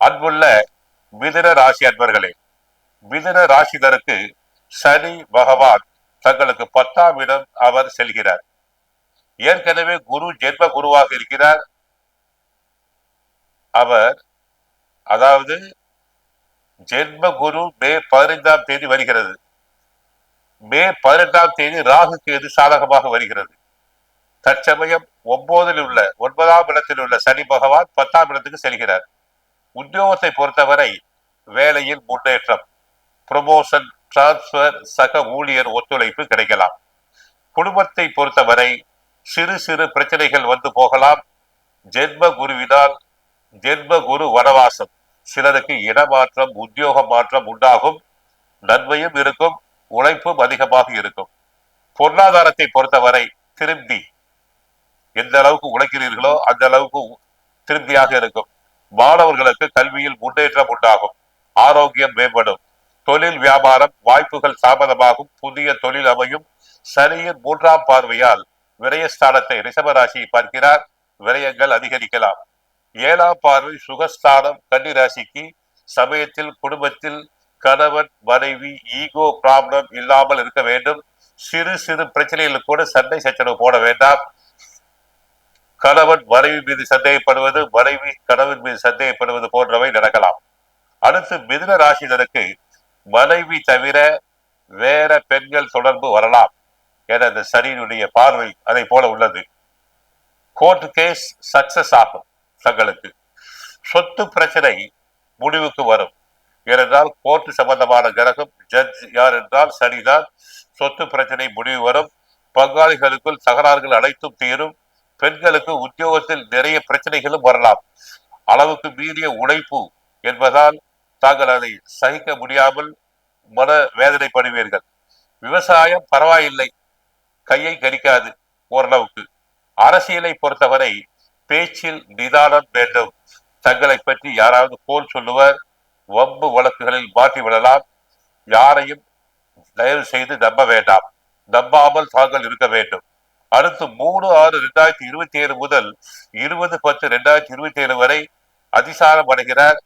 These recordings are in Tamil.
அன்புள்ள மிதுன ராசி அன்பர்களே மிதுன ராசிதருக்கு சனி பகவான் தங்களுக்கு பத்தாம் இடம் அவர் செல்கிறார். ஏற்கனவே குரு ஜென்ம குருவாக இருக்கிறார். அவர் அதாவது ஜென்ம குரு மே பதினைந்தாம் தேதி வருகிறது. மே பதினெட்டாம் தேதி ராகுக்கு எது சாதகமாக வருகிறது. தற்சமயம் ஒன்பதில் உள்ள ஒன்பதாம் இடத்தில் உள்ள சனி பகவான் பத்தாம் இடத்துக்கு செல்கிறார். உத்தியோகத்தை பொறுத்தவரை வேலையில் முன்னேற்றம் ப்ரொமோஷன் டிரான்ஸ்பர் சக ஊழியர் ஒத்துழைப்பு கிடைக்கலாம். குடும்பத்தை பொறுத்தவரை சிறு சிறு பிரச்சனைகள் வந்து போகலாம். ஜென்ம குருவினால் ஜென்ம குரு வனவாசம். சிலருக்கு இடமாற்றம் உத்தியோக மாற்றம் உண்டாகும். நன்மையும் இருக்கும் உழைப்பும் அதிகமாக இருக்கும். பொருளாதாரத்தை பொறுத்தவரை திருப்தி. எந்த அளவுக்கு உழைக்கிறீர்களோ அந்த அளவுக்கு திருப்தியாக இருக்கும். மாணவர்களுக்கு கல்வியில் முன்னேற்றம் உண்டாகும். ஆரோக்கியம் மேம்படும். தொழில் வியாபாரம் வாய்ப்புகள் தாமதமாகும். புதிய தொழில் அமையும். சனியின் மூன்றாம் பார்வையால் விரயஸ்தானத்தை ரிஷபராசியை பார்க்கிறார். விரயங்கள் அதிகரிக்கலாம். ஏழாம் பார்வை சுகஸ்தானம் கன்னி ராசிக்கு சமயத்தில் குடும்பத்தில் கணவன் மனைவி ஈகோ ப்ராப்ளம் இல்லாமல் இருக்க வேண்டும். சிறு சிறு பிரச்சனைகளுக்கு கூட சண்டை சச்சரவு போட வேண்டாம். கணவன் மனைவி மீது சந்தேகப்படுவது மனைவி கணவன் மீது சந்தேகப்படுவது போன்றவை நடக்கலாம். அடுத்து மிதுன ராசினருக்கு மனைவி தவிர வேற பெண்கள் தொடர்பு வரலாம் என அந்த சனியினுடைய பார்வை அதை போல உள்ளது. கோர்ட் கேஸ் சக்சஸ் ஆகும் தங்களுக்கு. சொத்து பிரச்சனை முடிவுக்கு வரும். ஏனென்றால் கோர்ட் சம்பந்தமான கிரகம் ஜட்ஜ் யார் என்றால் சனிதான். சொத்து பிரச்சனை முடிவு வரும். பங்காளிகளுக்குள் தகராறுகள் அனைத்தும் தீரும். பெண்களுக்கு உத்தியோகத்தில் நிறைய பிரச்சனைகளும் வரலாம். அளவுக்கு மீறிய உழைப்பு என்பதால் தாங்கள் அதை சகிக்க முடியாமல் மன வேதனைப்படுவீர்கள். விவசாயம் பரவாயில்லை. கையை கடிக்காது ஓரளவுக்கு. அரசியலை பொறுத்தவரை பேச்சில் நிதானம் வேண்டும். தங்களை பற்றி யாராவது போல் சொல்லுவர். வம்பு வழக்குகளில் மாட்டி விடலாம். யாரையும் தயவு செய்து நம்ப வேண்டாம். நம்பாமல் தாங்கள் இருக்க வேண்டும். அடுத்து மூணு ஆறு ரெண்டாயிரத்தி இருபத்தி ஏழு முதல் இருபது பத்து ரெண்டாயிரத்தி இருபத்தி ஏழு வரை அதிசாரம் அடைகிறார்.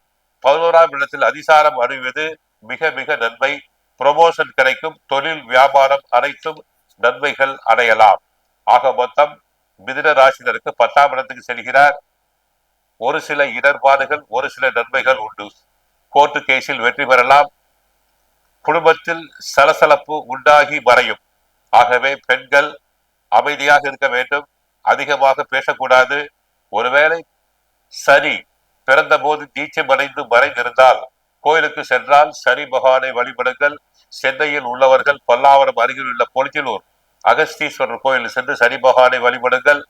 பதினோராம் இடத்தில் அதிசாரம் அடைவது மிக மிக நன்மை. ப்ரொமோஷன் கிடைக்கும். தொழில் வியாபாரம் அனைத்தும் நன்மைகள் அடையலாம். ஆக மொத்தம் மிதுன ராசினருக்கு பத்தாம் இடத்துக்கு செல்கிறார். ஒரு சில இடர்பாடுகள் ஒரு சில நன்மைகள் உண்டு. கோர்ட்டு கேஸில் வெற்றி பெறலாம். குடும்பத்தில் சலசலப்பு உண்டாகி மறையும். ஆகவே பெண்கள் அமைதியாக இருக்க வேண்டும். அதிகமாக பேசக்கூடாது. ஒருவேளை சரி பிறந்த போது நீச்சம் அடைந்து மறைந்திருந்தால் கோயிலுக்கு சென்றால் சரி பகவானை வழிபடுங்கள். சென்னையில் உள்ளவர்கள் பல்லாவரம் அருகில் உள்ள பொலிச்சலூர் அகஸ்தீஸ்வரர் கோயில் சென்று சனி பகவானை வழிபடுங்கள்.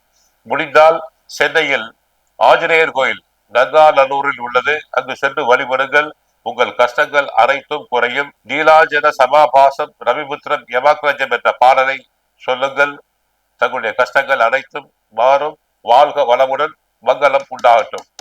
முடிந்தால் சென்னையில் ஆஞ்சநேயர் கோயில் நங்காநல்லூரில் உள்ளது. அங்கு சென்று வழிபடுங்கள். உங்கள் கஷ்டங்கள் அனைத்தும் குறையும். நீலாஜன சமாபாசம் ரவிபுத்திரம் யமாக்ரஜம் என்ற பாடலை சொல்லுங்கள். தங்களுடைய கஷ்டங்கள் அனைத்தும் மாறும். வாழ்க வளமுடன் மங்களம் உண்டாகட்டும்.